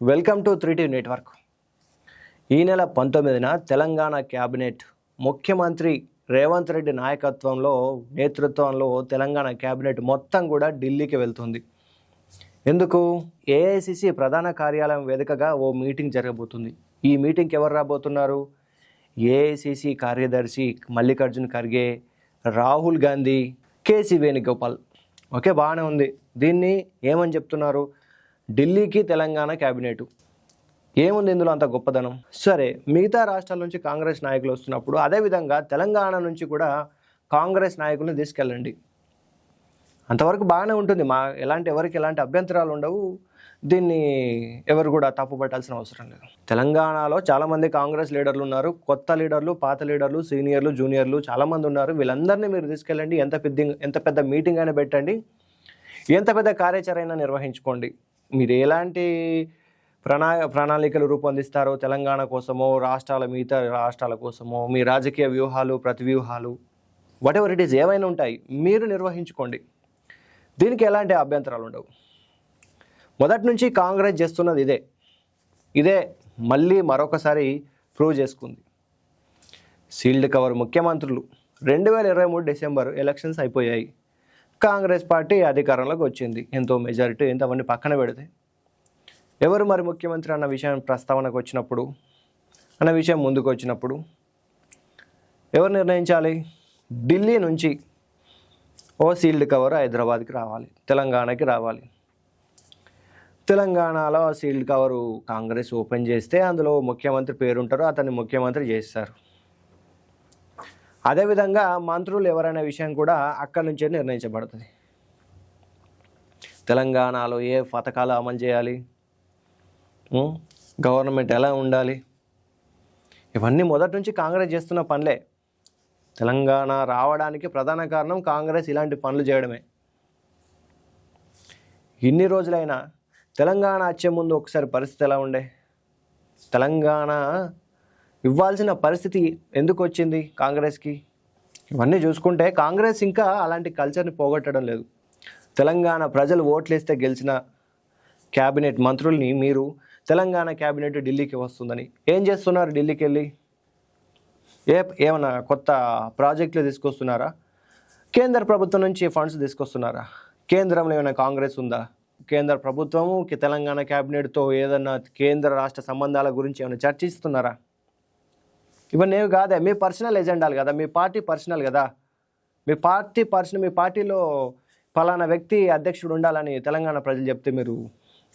Welcome to three T network. ఈ నెల పంతొమ్మిదిన తెలంగాణ క్యాబినెట్ ముఖ్యమంత్రి రేవంత్ రెడ్డి నాయకత్వంలో నేతృత్వంలో తెలంగాణ క్యాబినెట్ మొత్తం కూడా ఢిల్లీకి వెళ్తుంది. ఎందుకు? ఏఐసిసి ప్రధాన కార్యాలయం వేదికగా ఓ మీటింగ్ జరగబోతుంది. ఈ మీటింగ్కి ఎవరు రాబోతున్నారు? ఏఐసిసి కార్యదర్శి మల్లికార్జున్ ఖర్గే రాహుల్ గాంధీ కేసీ వేణుగోపాల్. ఓకే బాగానే ఉంది. దీన్ని ఏమని చెప్తున్నారు? ఢిల్లీకి తెలంగాణ క్యాబినెట్. ఏముంది ఇందులో అంత గొప్పదనం? సరే మిగతా రాష్ట్రాల నుంచి కాంగ్రెస్ నాయకులు వస్తున్నప్పుడు అదేవిధంగా తెలంగాణ నుంచి కూడా కాంగ్రెస్ నాయకులను తీసుకెళ్ళండి. అంతవరకు బాగానే ఉంటుంది. మా ఎలాంటి ఎవరికి ఎలాంటి అభ్యంతరాలు ఉండవు. దీన్ని ఎవరు కూడా తప్పు పట్టాల్సిన అవసరం లేదు. తెలంగాణలో చాలామంది కాంగ్రెస్ లీడర్లు ఉన్నారు. కొత్త లీడర్లు పాత లీడర్లు సీనియర్లు జూనియర్లు చాలామంది ఉన్నారు. వీళ్ళందరినీ మీరు తీసుకెళ్ళండి. ఎంత పెద్ద ఎంత పెద్ద మీటింగ్ అయినా పెట్టండి. ఎంత పెద్ద కార్యాచరణ నిర్వహించుకోండి. మీరు ఎలాంటి ప్రణా ప్రణాళికలు రూపొందిస్తారో తెలంగాణ కోసమో రాష్ట్రాల మిగతా రాష్ట్రాల కోసమో మీ రాజకీయ వ్యూహాలు ప్రతి వ్యూహాలు వాట్ ఎవర్ ఇట్ ఈస్ ఏవైనా ఉంటాయి మీరు నిర్వహించుకోండి. దీనికి ఎలాంటి అభ్యంతరాలు ఉండవు. మొదటి నుంచి కాంగ్రెస్ చేస్తున్నది ఇదే. ఇదే మళ్ళీ మరొకసారి ప్రూవ్ చేసుకుంది. సీల్డ్ కవర్ ముఖ్యమంత్రులు. రెండు వేల ఇరవై మూడు డిసెంబర్ ఎలక్షన్స్ అయిపోయాయి. కాంగ్రెస్ పార్టీ అధికారంలోకి వచ్చింది. ఎంతో మెజారిటీ ఎంత అవన్నీ పక్కన పెడితే. ఎవరు మరి ముఖ్యమంత్రి అన్న విషయం ప్రస్తావనకు వచ్చినప్పుడు అన్న విషయం ముందుకు వచ్చినప్పుడు ఎవరు నిర్ణయించాలి? ఢిల్లీ నుంచి ఓ సీల్డ్ కవర్ హైదరాబాద్కి రావాలి తెలంగాణకి రావాలి. తెలంగాణలో ఆ సీల్డ్ కవరు కాంగ్రెస్ ఓపెన్ చేస్తే అందులో ముఖ్యమంత్రి పేరుంటారు అతన్ని ముఖ్యమంత్రి చేస్తారు. అదేవిధంగా మంత్రులు ఎవరనే విషయం కూడా అక్కడి నుంచే నిర్ణయించబడుతుంది. తెలంగాణలో ఏ పథకాలు అమలు చేయాలి? గవర్నమెంట్ ఎలా ఉండాలి? ఇవన్నీ మొదటి నుంచి కాంగ్రెస్ చేస్తున్న పనులే. తెలంగాణ రావడానికి ప్రధాన కారణం కాంగ్రెస్ ఇలాంటి పనులు చేయడమే. ఇన్ని రోజులైనా తెలంగాణ వచ్చే ముందు ఒకసారి పరిస్థితి ఎలా ఉండే? తెలంగాణ ఇవ్వాల్సిన పరిస్థితి ఎందుకు వచ్చింది కాంగ్రెస్కి? ఇవన్నీ చూసుకుంటే కాంగ్రెస్ ఇంకా అలాంటి కల్చర్ని పోగొట్టడం లేదు. తెలంగాణ ప్రజలు ఓట్లేస్తే గెలిచిన క్యాబినెట్ మంత్రుల్ని మీరు తెలంగాణ క్యాబినెట్ ఢిల్లీకి వస్తుందని. ఏం చేస్తున్నారు ఢిల్లీకి వెళ్ళి? ఏ ఏమన్నా కొత్త ప్రాజెక్టులు తీసుకొస్తున్నారా? కేంద్ర ప్రభుత్వం నుంచి ఫండ్స్ తీసుకొస్తున్నారా? కేంద్రంలో ఏమైనా కాంగ్రెస్ ఉందా? కేంద్ర ప్రభుత్వము తెలంగాణ క్యాబినెట్తో ఏదన్నా కేంద్ర రాష్ట్ర సంబంధాల గురించి ఏమైనా చర్చిస్తున్నారా? ఇవన్నీ ఏమి కాదే. మీ పర్సనల్ ఎజెండాలు కదా. మీ పార్టీ పర్సనల్ కదా. మీ పార్టీ పర్సనల్ మీ పార్టీలో ఫలానా వ్యక్తి అధ్యక్షుడు ఉండాలని తెలంగాణ ప్రజలు చెప్తే మీరు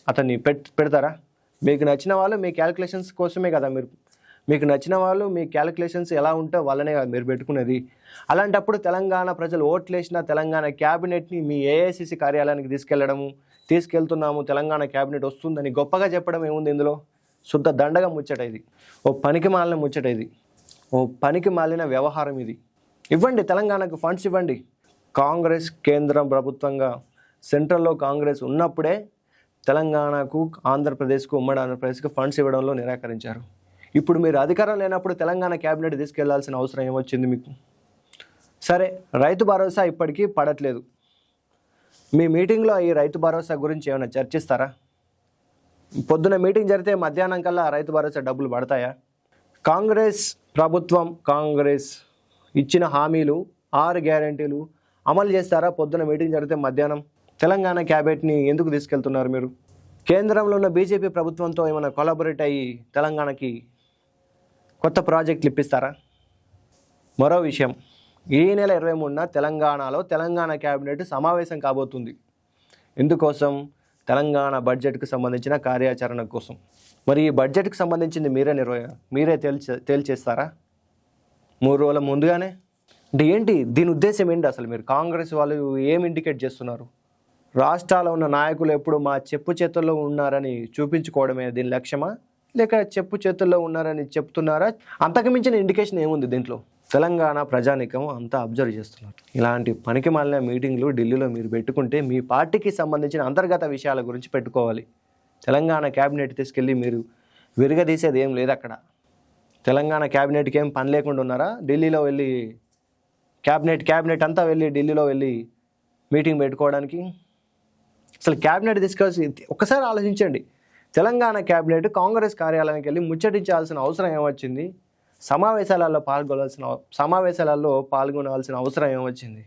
అతన్ని పెడతారా? మీకు నచ్చిన వాళ్ళు మీ క్యాలిక్యులేషన్స్ కోసమే కదా మీరు. మీకు నచ్చిన వాళ్ళు మీ క్యాలిక్యులేషన్స్ ఎలా ఉంటే వాళ్ళనే కదా మీరు పెట్టుకునేది. అలాంటప్పుడు తెలంగాణ ప్రజలు ఓట్లేసిన తెలంగాణ క్యాబినెట్ని మీ ఏఐసిసి కార్యాలయానికి తీసుకెళ్ళడము తీసుకెళ్తున్నాము తెలంగాణ క్యాబినెట్ వస్తుందని గొప్పగా చెప్పడం ఏముంది ఇందులో? శుద్ధ దండగా ముచ్చట ఇది. ఓ పనికి మాలిన ముచ్చట ఇది. ఓ పనికి మాలిన వ్యవహారం ఇది. ఇవ్వండి తెలంగాణకు ఫండ్స్ ఇవ్వండి. కాంగ్రెస్ కేంద్రం ప్రభుత్వంగా సెంట్రల్లో కాంగ్రెస్ ఉన్నప్పుడే తెలంగాణకు ఆంధ్రప్రదేశ్కు ఉమ్మడి ఆంధ్రప్రదేశ్కు ఫండ్స్ ఇవ్వడంలో నిరాకరించారు. ఇప్పుడు మీరు అధికారం లేనప్పుడు తెలంగాణ క్యాబినెట్ తీసుకెళ్ళాల్సిన అవసరం ఏమొచ్చింది మీకు? సరే రైతు భరోసా ఇప్పటికీ పడట్లేదు. మీ మీటింగ్లో ఈ రైతు భరోసా గురించి ఏమైనా చర్చిస్తారా? పొద్దున మీటింగ్ జరిగితే మధ్యాహ్నం కల్లా రైతు భరోసా డబ్బులు పడతాయా? కాంగ్రెస్ ప్రభుత్వం కాంగ్రెస్ ఇచ్చిన హామీలు ఆరు గ్యారంటీలు అమలు చేస్తారా? పొద్దున మీటింగ్ జరిగితే మధ్యాహ్నం తెలంగాణ క్యాబినెట్ని ఎందుకు తీసుకెళ్తున్నారు మీరు? కేంద్రంలో ఉన్న బీజేపీ ప్రభుత్వంతో ఏమైనా కొలాబొరేట్ అయ్యి తెలంగాణకి కొత్త ప్రాజెక్టులు ఇప్పిస్తారా? మరో విషయం ఈ నెల ఇరవై మూడున తెలంగాణలో తెలంగాణ క్యాబినెట్ సమావేశం కాబోతుంది. ఎందుకోసం? తెలంగాణ బడ్జెట్కు సంబంధించిన కార్యాచరణ కోసం. మరి ఈ బడ్జెట్కి సంబంధించింది మీరే నిర్వ మీరే తేల్చే తేల్చేస్తారా? మూడు రోజుల ముందుగానే? అంటే ఏంటి? దీని ఉద్దేశం ఏంటి అసలు మీరు? కాంగ్రెస్ వాళ్ళు ఏం ఇండికేట్ చేస్తున్నారు? రాష్ట్రాల్లో ఉన్న నాయకులు ఎప్పుడు మా చెప్పు చేతుల్లో ఉన్నారని చూపించుకోవడమే దీని లక్ష్యమా? లేక చెప్పు చేతుల్లో ఉన్నారని చెప్తున్నారా? అంతకుమించిన ఇండికేషన్ ఏముంది దీంట్లో? తెలంగాణ ప్రజానికం అంతా అబ్జర్వ్ చేస్తున్నారు. ఇలాంటి పనికి మాలిన మీటింగ్లు ఢిల్లీలో మీరు పెట్టుకుంటే మీ పార్టీకి సంబంధించిన అంతర్గత విషయాల గురించి పెట్టుకోవాలి. తెలంగాణ క్యాబినెట్ తీసుకెళ్ళి మీరు విరగదీసేది ఏం లేదు అక్కడ. తెలంగాణ క్యాబినెట్కి ఏం పని లేకుండా ఉన్నారా? ఢిల్లీలో వెళ్ళి క్యాబినెట్ క్యాబినెట్ అంతా వెళ్ళి ఢిల్లీలో వెళ్ళి మీటింగ్ పెట్టుకోవడానికి? అసలు క్యాబినెట్ తీసుకోవాల్సి ఒక్కసారి ఆలోచించండి. తెలంగాణ క్యాబినెట్ కాంగ్రెస్ కార్యాలయానికి వెళ్ళి ముచ్చటించాల్సిన అవసరం ఏమొచ్చింది? సమావేశాలలో పాల్గొనాల్సిన సమావేశాలలో పాల్గొనాల్సిన అవసరం ఏమొచ్చింది?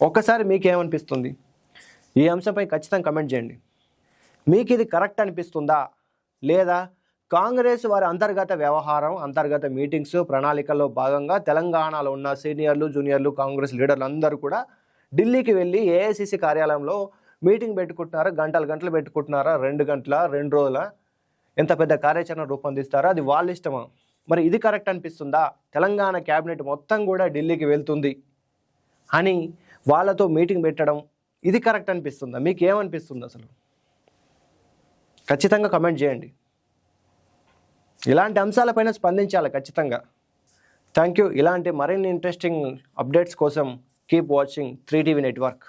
ఒక్కసారి మీకేమనిపిస్తుంది? ఈ అంశంపై ఖచ్చితంగా కమెంట్ చేయండి. మీకు ఇది కరెక్ట్ అనిపిస్తుందా? లేదా కాంగ్రెస్ వారి అంతర్గత వ్యవహారం అంతర్గత మీటింగ్స్ ప్రణాళికల్లో భాగంగా తెలంగాణలో ఉన్న సీనియర్లు జూనియర్లు కాంగ్రెస్ లీడర్లు అందరూ కూడా ఢిల్లీకి వెళ్ళి ఏఐసిసి కార్యాలయంలో మీటింగ్ పెట్టుకుంటున్నారా? గంటలు గంటలు పెట్టుకుంటున్నారా? రెండు గంటల? రెండు రోజుల? ఎంత పెద్ద కార్యాచరణ రూపొందిస్తారో? అది వాళ్ళ ఇష్టమా? మరి ఇది కరెక్ట్ అనిపిస్తుందా? తెలంగాణ క్యాబినెట్ మొత్తం కూడా ఢిల్లీకి వెళ్తుంది అని వాళ్ళతో మీటింగ్ పెట్టడం ఇది కరెక్ట్ అనిపిస్తుందా? మీకు ఏమనిపిస్తుంది అసలు? ఖచ్చితంగా కమెంట్ చేయండి. ఇలాంటి అంశాలపైన స్పందించాలి ఖచ్చితంగా. థ్యాంక్ యూ ఇలాంటి మరిన్ని ఇంట్రెస్టింగ్ అప్డేట్స్ కోసం keep watching three TV network.